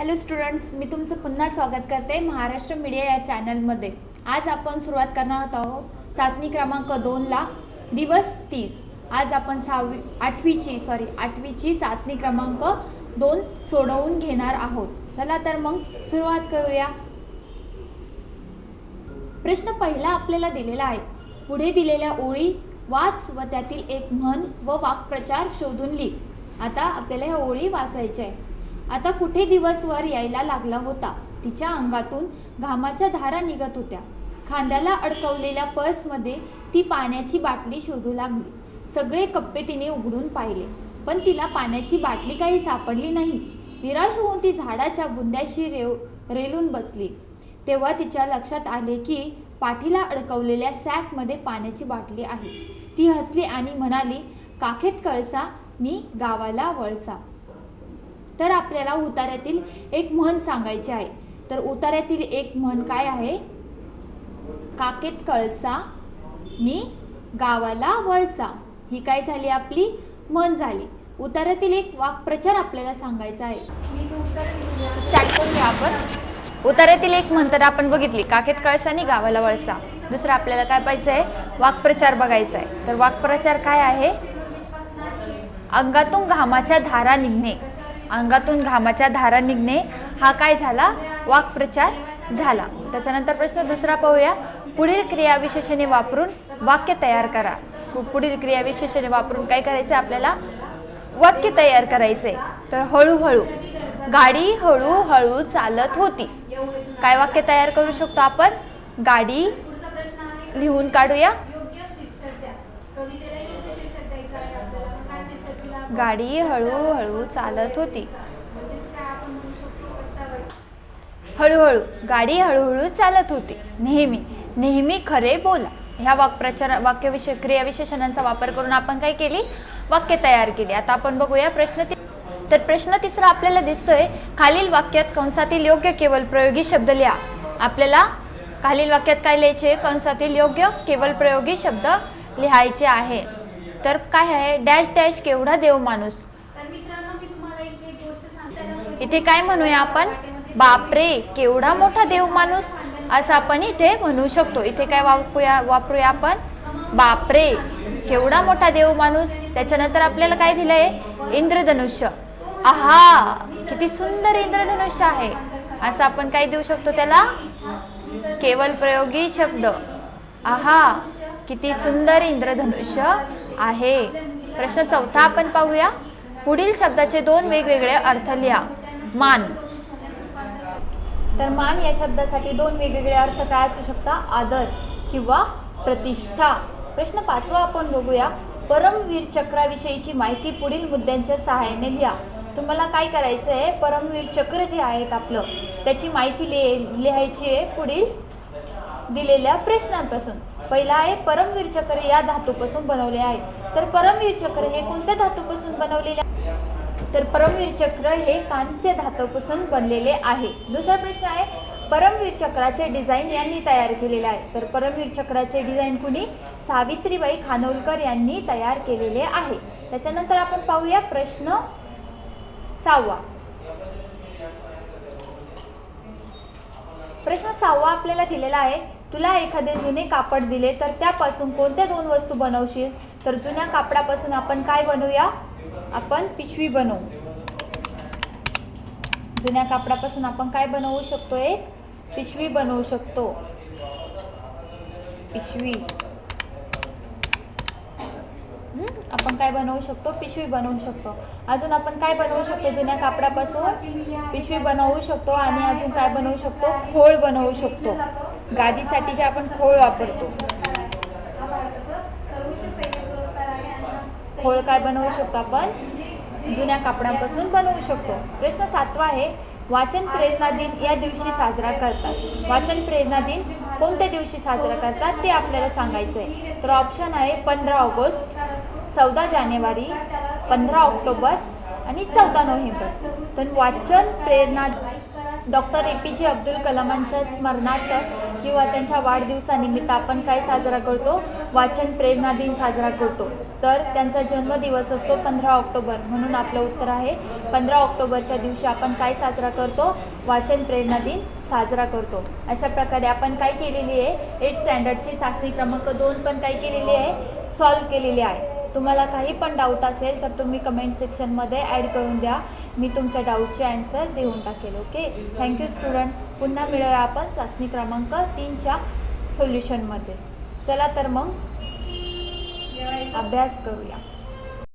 Hello students मी तुमचं पुन्हा स्वागत करते महाराष्ट्र मीडिया या चॅनलमध्ये आज आपण सुरुवात करणार आहोत चाचणी क्रमांक दोनला दिवस तीस. आज आपण सहावी आठवीची सॉरी आठवीची चाचणी क्रमांक दोन सोडवून घेणार आहोत. चला तर मग सुरुवात करूया. प्रश्न पहिला आपल्याला दिलेला आहे. पुढे दिलेल्या ओळी वाच व त्यातील एक म्हण व वाक्प्रचार शोधून लिह. आता आपल्याला ह्या ओळी वाचायच्या आहे आता कुठे दिवसवर यायला लागला होता? तिच्या अंगातून घामाच्या धारा निघत होत्या. खांद्याला अडकवलेल्या पर्समध्ये ती पाण्याची बाटली शोधू लागली. सगळे कप्पे तिने उघडून पाहिले. पण तिला पाण्याची बाटली काही सापडली नाही. निराश होऊन ती झाडाच्या बुंद्याशी रेव रेलून बसली. तेव्हा तिच्या लक्षात आले की पाठीला अडकवलेल्या सॅकमध्ये पाण्याची बाटली आहे. ती हसली आणि म्हणाली काखेत कळसा मी गावाला वळसा. तर आपल्याला उतार्यातील एक म्हण सांगायची आहे. तर उतार्यातील एक म्हण काय आहे? काकेत कळसा नि गावाला वळसा. ही काय झाली आपली? म्हण झाली. उतार्यातील एक वाक्प्रचार आपल्याला सांगायचा आहे. स्टार्ट करूया आपण. उतार्यातील एक म्हण तर आपण बघितली. काकेत कळसा आणि गावाला वळसा. दुसरं आपल्याला काय पाहिजे आहे? वाक्प्रचार बघायचा आहे. तर वाक्प्रचार काय आहे? अंगातून घामाच्या धारा निघणे. अंगातून घामाच्या धारा निघणे हा काय झाला? वाक्प्रचार झाला. त्याच्यानंतर प्रश्न दुसरा पाहूया. पुढील क्रियाविशेषणे वापरून वाक्य तयार करा. पुढील क्रियाविशेषणे वापरून काय करायचं आपल्याला? वाक्य तयार करायचंय तर हळूहळू. गाडी हळूहळू चालत होती. काय वाक्य तयार करू शकतो आपण? गाडी लिहून काढूया. गाडी हळूहळू चालत होती. हळूहळू गाडी हळूहळू चालत होती. नेहमी नेहमी खरे बोला. ह्या वाक्प्रचार वाक्यविषय क्रियाविशेषणांचा वापर करून आपण काय केली? वाक्य तयार केली. आता आपण बघूया प्रश्न तर प्रश्न तिसरा आपल्याला दिसतोय खालील वाक्यात कंसातील योग्य केवळ प्रयोगी शब्द लिहा. आपल्याला खालील वाक्यात काय लिहायचे? कंसातील योग्य केवळ प्रयोगी शब्द लिहायचे आहे. तर काय आहे? डॅश डॅश केवढा देव माणूस. इथे काय म्हणूया आपण? बापरे केवढा मोठा देव माणूस. असं आपण इथे म्हणू शकतो. इथे काय वापरूया वापरूया आपण? बापरे केवढा मोठा देव माणूस. त्याच्यानंतर आपल्याला काय दिलंय? इंद्रधनुष्य. आहा किती सुंदर इंद्रधनुष्य आहे. असं आपण काय देऊ शकतो त्याला? केवळ प्रयोगी शब्द. आहा किती सुंदर इंद्रधनुष्य. आहे. प्रश्न चौथा आपण पाहूया. पुढील शब्दाचे दोन वेगवेगळे अर्थ लिहा. मान. तर मान या शब्दासाठी दोन वेगवेगळे अर्थ काय असू शकता? आदर किंवा प्रतिष्ठा. प्रश्न पाचवा आपण बघूया. परमवीर चक्राविषयीची माहिती पुढील मुद्द्यांच्या सहाय्याने लिहा. तुम्हाला काय करायचं आहे परमवीर चक्र जे आहेत आपलं त्याची माहिती लिहायची आहे पुढील दिलेल्या प्रश्नांपासून. पहिला आहे परमवीर चक्र या धातूपासून बनवले आहे तर परमवीर चक्र हे कोणत्या धातूपासून बनवलेले आहे? तर परमवीर चक्र हे कांस्य धातूपासून बनलेले आहे. दुसरा प्रश्न आहे परमवीर चक्राचे डिझाईन यांनी तयार केलेले आहे. तर परमवीर चक्राचे डिझाईन कुणी? सावित्रीबाई खानोलकर यांनी तयार केलेले आहे. त्याच्यानंतर आपण पाहूया प्रश्न सहावा. प्रश्न सहावा आपल्याला दिलेला आहे तुला एखादे जुने कापड दिले तर त्यापासून कोणत्या दोन वस्तू बनवशील? तर जुन्या कापडापासून आपण काय बनवूया? आपण पिशवी बनवू. जुन्या कापडापासून आपण काय बनवू शकतो? एक पिशवी बनवू शकतो. पिशवी. आपण काय बनवू शकतो? पिशवी बनवू शकतो. अजून आपण काय बनवू शकतो? जुन्या कापडापासून पिशवी बनवू शकतो आणि अजून काय बनवू शकतो? खोळ बनवू शकतो. गादीसाठी जे आपण खोळ वापरतो. खोळ काय बनवू शकतो आपण? जुन्या कापडापासून बनवू शकतो. प्रश्न सातवा आहे वाचन प्रेरणा दिन या दिवशी साजरा करतात. वाचन प्रेरणा दिन कोणत्या दिवशी साजरा करतात ते आपल्याला सांगायचं आहे तर ऑप्शन आहे पंधरा ऑगस्ट चौदा जानेवारी पंधरा ऑक्टोबर आणि चौदा नोव्हेंबर. तर वाचन प्रेरणा डॉक्टर ए पी जे अब्दुल कलामांच्या स्मरणार्थ किंवा त्यांच्या वाढदिवसानिमित्त आपण काय साजरा करतो? वाचन प्रेरणा दिन साजरा करतो. तर त्यांचा जन्मदिवस असतो पंधरा ऑक्टोबर. म्हणून आपलं उत्तर आहे पंधरा ऑक्टोबरच्या दिवशी आपण काय साजरा करतो? वाचन प्रेरणा दिन साजरा करतो. अशा प्रकारे आपण काय केलेली आहे? एट स्टँडर्डची चाचणी क्रमांक दोन पण काय केलेली आहे? सॉल्व केलेली आहे. तुम्हाला काही पण डाऊट असेल तर तुम्ही कमेंट सेक्शनमध्ये ॲड करून द्या. मी तुमच्या डाऊटचे आन्सर देऊन टाकेल ओके थँक्यू स्टुडंट्स पुन्हा मिळूया आपण चाचणी क्रमांक तीनच्या सोल्युशनमध्ये चला तर मग अभ्यास करूया.